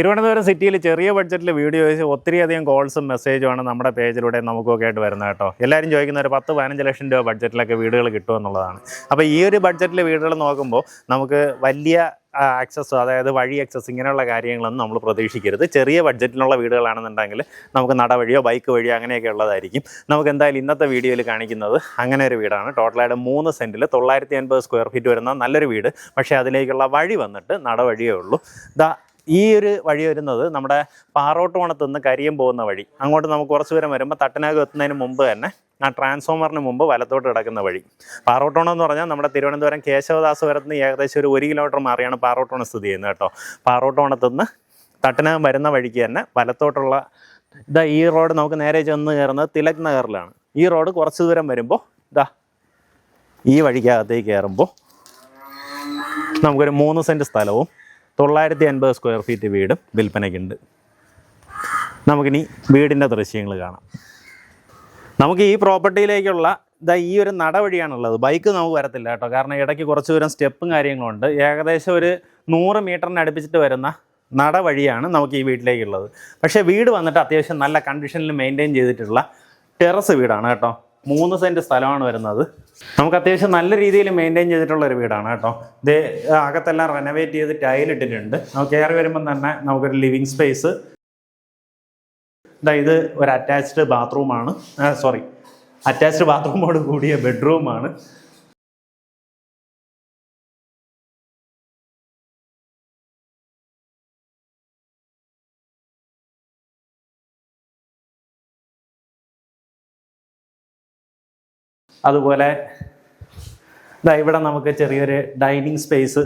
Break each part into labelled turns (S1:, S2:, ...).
S1: തിരുവനന്തപുരം സിറ്റിയിൽ ചെറിയ ബഡ്ജറ്റിൽ വീഡിയോസ് ഒത്തിരിയധികം കോൾസും മെസ്സേജുമാണ് നമ്മുടെ പേജിലൂടെ നമുക്കൊക്കെ ആയിട്ട് വരുന്നത് കേട്ടോ. എല്ലാവരും ചോദിക്കുന്ന ഒരു പത്ത് പതിനഞ്ച് ലക്ഷം രൂപ ബഡ്ജറ്റിലൊക്കെ വീടുകൾ കിട്ടുമെന്നുള്ളതാണ് അപ്പോൾ ഈ ഒരു ബഡ്ജറ്റിൽ വീടുകൾ നോക്കുമ്പോൾ നമുക്ക് വലിയ ആക്സസ് അതായത് വഴി ആക്സസ് ഇങ്ങനെയുള്ള കാര്യങ്ങളൊന്നും നമ്മൾ പ്രതീക്ഷിക്കരുത്. ചെറിയ ബഡ്ജറ്റിലുള്ള വീടുകളാണെന്നുണ്ടെങ്കിൽ നമുക്ക് നടവഴിയോ ബൈക്ക് വഴിയോ അങ്ങനെയൊക്കെ ഉള്ളതായിരിക്കും. നമുക്ക് എന്തായാലും ഇന്നത്തെ വീഡിയോയിൽ കാണിക്കുന്നത് അങ്ങനെ ഒരു വീടാണ്. ടോട്ടലായിട്ട് മൂന്ന് സെന്റിൽ തൊള്ളായിരത്തി അൻപത് സ്ക്വയർ ഫീറ്റ് വരുന്ന നല്ലൊരു വീട്. പക്ഷേ അതിലേക്കുള്ള വഴി വന്നിട്ട് നടവഴിയേ ഉള്ളൂ. ദാ ഈ ഒരു വഴി വരുന്നത് നമ്മുടെ പാറോട്ടുവണത്ത് നിന്ന് കരിയം പോകുന്ന വഴി. അങ്ങോട്ട് നമുക്ക് കുറച്ച് ദൂരം വരുമ്പോൾ തട്ടനാകം എത്തുന്നതിന് മുമ്പ് തന്നെ ആ ട്രാൻസ്ഫോമറിന് മുമ്പ് വലത്തോട്ട് കിടക്കുന്ന വഴി. പാറോട്ടോണം എന്ന് പറഞ്ഞാൽ നമ്മുടെ തിരുവനന്തപുരം കേശവദാസപുരത്ത് നിന്ന് ഏകദേശം ഒരു ഒരു കിലോമീറ്റർ മാറിയാണ് പാറോട്ടോണം സ്ഥിതി ചെയ്യുന്നത് കേട്ടോ. പാറോട്ടോണത്ത് നിന്ന് തട്ടനാകം വരുന്ന വഴിക്ക് തന്നെ വലത്തോട്ടുള്ള ഇതാ ഈ റോഡ് നമുക്ക് നേരെ ചെന്ന് കയറുന്നത് തിലക് നഗറിലാണ്. ഈ റോഡ് കുറച്ച് ദൂരം വരുമ്പോൾ ഇതാ ഈ വഴിക്കകത്തേക്ക് കയറുമ്പോൾ നമുക്കൊരു മൂന്ന് സെന്റ് സ്ഥലവും തൊള്ളായിരത്തി അൻപത് സ്ക്വയർ ഫീറ്റ് വീടും വിൽപ്പനയ്ക്കുണ്ട്. നമുക്കിനി വീടിന്റെ ദൃശ്യങ്ങൾ കാണാം. നമുക്ക് ഈ പ്രോപ്പർട്ടിയിലേക്കുള്ള ഇതാ ഈ ഒരു നടവഴിയാണുള്ളത്. ബൈക്ക് നമുക്ക് വരത്തില്ല കേട്ടോ. കാരണം ഇടയ്ക്ക് കുറച്ച് ദൂരം സ്റ്റെപ്പും കാര്യങ്ങളും ഉണ്ട്. ഏകദേശം ഒരു നൂറ് മീറ്ററിന് അടുപ്പിച്ചിട്ട് വരുന്ന നടവഴിയാണ് നമുക്ക് ഈ വീട്ടിലേക്കുള്ളത്. പക്ഷേ വീട് വന്നിട്ട് അത്യാവശ്യം നല്ല കണ്ടീഷനിൽ മെയിന്റെയിൻ ചെയ്തിട്ടുള്ള ടെറസ് വീടാണ് കേട്ടോ. മൂന്ന് സെന്റ് സ്ഥലമാണ് വരുന്നത്. നമുക്ക് അത്യാവശ്യം നല്ല രീതിയിൽ മെയിന്റെയിൻ ചെയ്തിട്ടുള്ള ഒരു വീടാണ് കേട്ടോ. ഇത് അകത്തെല്ലാം റെനോവേറ്റ് ചെയ്ത് ടൈൽ ഇട്ടിട്ടുണ്ട്. നമുക്ക് കയറി വരുമ്പം തന്നെ നമുക്കൊരു ലിവിങ് സ്പേസ് ഇതാ ഇത് ഒരു അറ്റാച്ച്ഡ് ബാത്റൂമാണ് സോറി അറ്റാച്ച്ഡ് ബാത്റൂമോട് കൂടിയ ബെഡ്റൂമാണ് അതുപോലെ ഇതാ ഇവിടെ നമുക്ക് ചെറിയൊരു ഡൈനിങ് സ്പേസ്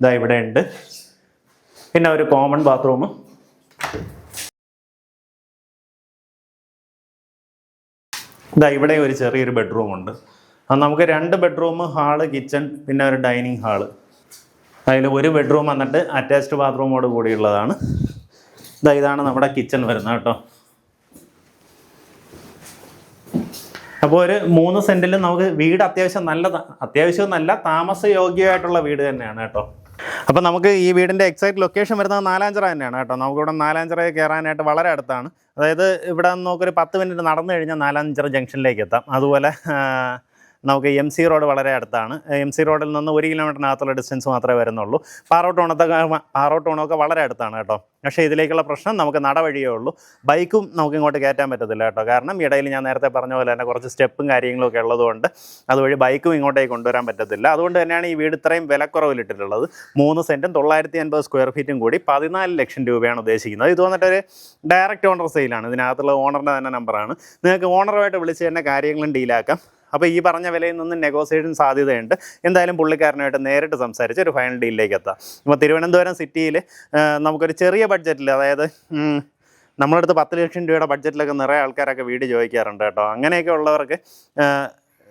S1: ഇതാ ഇവിടെ ഉണ്ട്. പിന്നെ ഒരു കോമൺ ബാത്റൂം ഇതാ ഇവിടെ ഒരു ചെറിയൊരു ബെഡ്റൂം ഉണ്ട്. അത് നമുക്ക് രണ്ട് ബെഡ്റൂം ഹാൾ കിച്ചൺ പിന്നെ ഒരു ഡൈനിങ് ഹാൾ അതിൽ ഒരു ബെഡ്റൂം വന്നിട്ട് അറ്റാച്ച്ഡ് ബാത്റൂമോട് കൂടിയുള്ളതാണ്. ഇതാ ഇതാണ് നമ്മുടെ കിച്ചൺ വരുന്നത് കേട്ടോ. അപ്പോൾ ഒരു മൂന്ന് സെന്റിൽ നമുക്ക് വീട് അത്യാവശ്യം നല്ല അത്യാവശ്യം നല്ല താമസയോഗ്യമായിട്ടുള്ള വീട് തന്നെയാണ് കേട്ടോ. അപ്പോൾ നമുക്ക് ഈ വീടിന്റെ എക്സാക്ട് ലൊക്കേഷൻ വരുന്നത് നാലാഞ്ചിറ തന്നെയാണ് കേട്ടോ. നമുക്കിവിടെ നാലാഞ്ചിറ കയറാനായിട്ട് വളരെ അടുത്താണ്. അതായത് ഇവിടെ നമുക്കൊരു പത്ത് മിനിറ്റ് നടന്നു കഴിഞ്ഞാൽ നാലാഞ്ചിറ ജംഗ്ഷനിലേക്ക് എത്താം. അതുപോലെ നമുക്ക് എം സി റോഡ് വളരെ അടുത്താണ്. എം സി റോഡിൽ നിന്ന് ഒരു കിലോമീറ്ററിനകത്തുള്ള ഡിസ്റ്റൻസ് മാത്രമേ വരുന്നുള്ളൂ. പാറോട്ടോണത്തൊക്കെ പാറോട്ടോണമൊക്കെ വളരെ അടുത്താണ് കേട്ടോ. പക്ഷേ ഇതിലേക്കുള്ള പ്രശ്നം നമുക്ക് നടവഴിയേ ഉള്ളൂ. ബൈക്കും നമുക്ക് ഇങ്ങോട്ട് കയറ്റാൻ പറ്റത്തില്ല കേട്ടോ. കാരണം ഇടയിൽ ഞാൻ നേരത്തെ പറഞ്ഞ പോലെ തന്നെ കുറച്ച് സ്റ്റെപ്പും കാര്യങ്ങളും ഒക്കെ ഉള്ളതുകൊണ്ട് അതുവഴി ബൈക്കും ഇങ്ങോട്ടേക്ക് കൊണ്ടുവരാൻ പറ്റത്തില്ല. അതുകൊണ്ട് തന്നെയാണ് ഈ വീട് ഇത്രയും വിലക്കുറവിലിട്ടിട്ടുള്ളത്. മൂന്ന് സെന്റും തൊള്ളായിരത്തി അൻപത് സ്ക്വയർ ഫീറ്റും കൂടി പതിനാല് ലക്ഷം രൂപയാണ് ഉദ്ദേശിക്കുന്നത്. ഇത് വന്നിട്ടൊരു ഡയറക്റ്റ് ഓണർ സെയിലാണ്. ഇതിനകത്തുള്ള ഓണറിന്റെ തന്നെ നമ്പറാണ്. നിങ്ങൾക്ക് ഓണറുമായിട്ട് വിളിച്ച് തന്നെ കാര്യങ്ങളും ഡീലാക്കാം. അപ്പോൾ ഈ പറഞ്ഞ വിലയിൽ നിന്ന് നെഗോസിയേഷൻ സാധ്യതയുണ്ട്. എന്തായാലും പുള്ളിക്കാരനായിട്ട് നേരിട്ട് സംസാരിച്ച് ഒരു ഫൈനൽ ഡീലിലേക്ക് എത്താം. ഇപ്പോൾ തിരുവനന്തപുരം സിറ്റിയിൽ നമുക്കൊരു ചെറിയ ബഡ്ജറ്റിൽ അതായത് നമ്മളടുത്ത് പത്ത് ലക്ഷം രൂപയുടെ ബഡ്ജറ്റിലൊക്കെ നിറയെ ആൾക്കാരൊക്കെ വീട് ചോദിക്കാറുണ്ട് കേട്ടോ. അങ്ങനെയൊക്കെ ഉള്ളവർക്ക്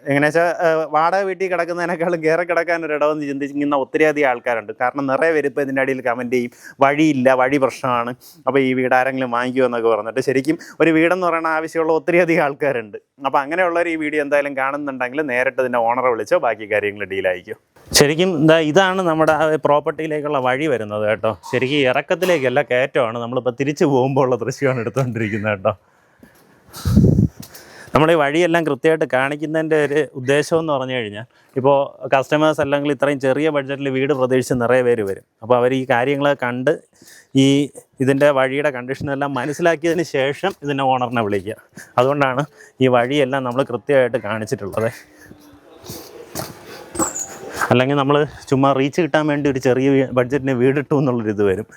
S1: എങ്ങനെ വെച്ചാൽ വാടക വീട്ടിൽ കിടക്കുന്നതിനേക്കാളും കയറി കിടക്കാൻ ഒരു ഇടവെന്ന് ചിന്തിക്കുന്ന ഒത്തിരിയധികം ആൾക്കാരുണ്ട്. കാരണം നിറയെ പേര് ഇപ്പോൾ ഇതിന്റെ അടിയിൽ കമന്റ് ചെയ്യും. വഴിയില്ല വഴി പ്രശ്നമാണ്. അപ്പോൾ ഈ വീട് ആരെങ്കിലും വാങ്ങിക്കുമോ എന്നൊക്കെ പറഞ്ഞിട്ട് ശരിക്കും ഒരു വീടെന്ന് പറയുന്ന ആവശ്യമുള്ള ഒത്തിരിയധികം ആൾക്കാരുണ്ട്. അപ്പോൾ അങ്ങനെയുള്ളവർ ഈ വീഡിയോ എന്തായാലും കാണുന്നുണ്ടെങ്കിൽ നേരിട്ട് ഇതിന്റെ ഓണറെ വിളിച്ചോ ബാക്കി കാര്യങ്ങൾ ഡീലായിരിക്കും ശരിക്കും ഇതാണ് നമ്മുടെ പ്രോപ്പർട്ടിയിലേക്കുള്ള വഴി വരുന്നത് കേട്ടോ. ശരിക്കും ഇറക്കത്തിലേക്കല്ല കയറ്റമാണ്. നമ്മളിപ്പോൾ തിരിച്ചു പോകുമ്പോൾ ഉള്ള ദൃശ്യമാണ് എടുത്തുകൊണ്ടിരിക്കുന്നത് കേട്ടോ. നമ്മൾ ഈ വഴിയെല്ലാം കൃത്യമായിട്ട് കാണിക്കുന്നതിന്റെ ഒരു ഉദ്ദേശം എന്ന് പറഞ്ഞു കഴിഞ്ഞാൽ ഇപ്പോൾ കസ്റ്റമേഴ്സ് അല്ലെങ്കിൽ ഇത്രയും ചെറിയ ബഡ്ജറ്റിൽ വീട് പ്രതീക്ഷിച്ച് നിറയെ പേര് വരും. അപ്പോൾ അവർ ഈ കാര്യങ്ങൾ കണ്ട് ഈ ഇതിന്റെ വഴിയുടെ കണ്ടീഷനെല്ലാം മനസ്സിലാക്കിയതിന് ശേഷം ഇതിന്റെ ഓണറിനെ വിളിക്കുക. അതുകൊണ്ടാണ് ഈ വഴിയെല്ലാം നമ്മൾ കൃത്യമായിട്ട് കാണിച്ചിട്ടുള്ളത്. അല്ലെങ്കിൽ നമ്മൾ ചുമ്മാ റീച്ച് കിട്ടാൻ വേണ്ടി ഒരു ചെറിയ ബഡ്ജറ്റിന് വീടിട്ടു എന്നുള്ളൊരിത് വരും.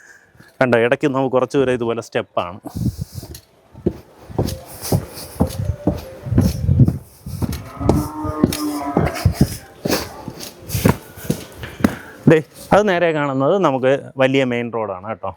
S1: കണ്ടോ ഇടയ്ക്ക് നമുക്ക് കുറച്ച് ദൂരം ഇതുപോലെ സ്റ്റെപ്പാണ് ദേ അത് നേരെ കാണുന്നത് നമുക്ക് വലിയ മെയിൻ റോഡാണ് കേട്ടോ.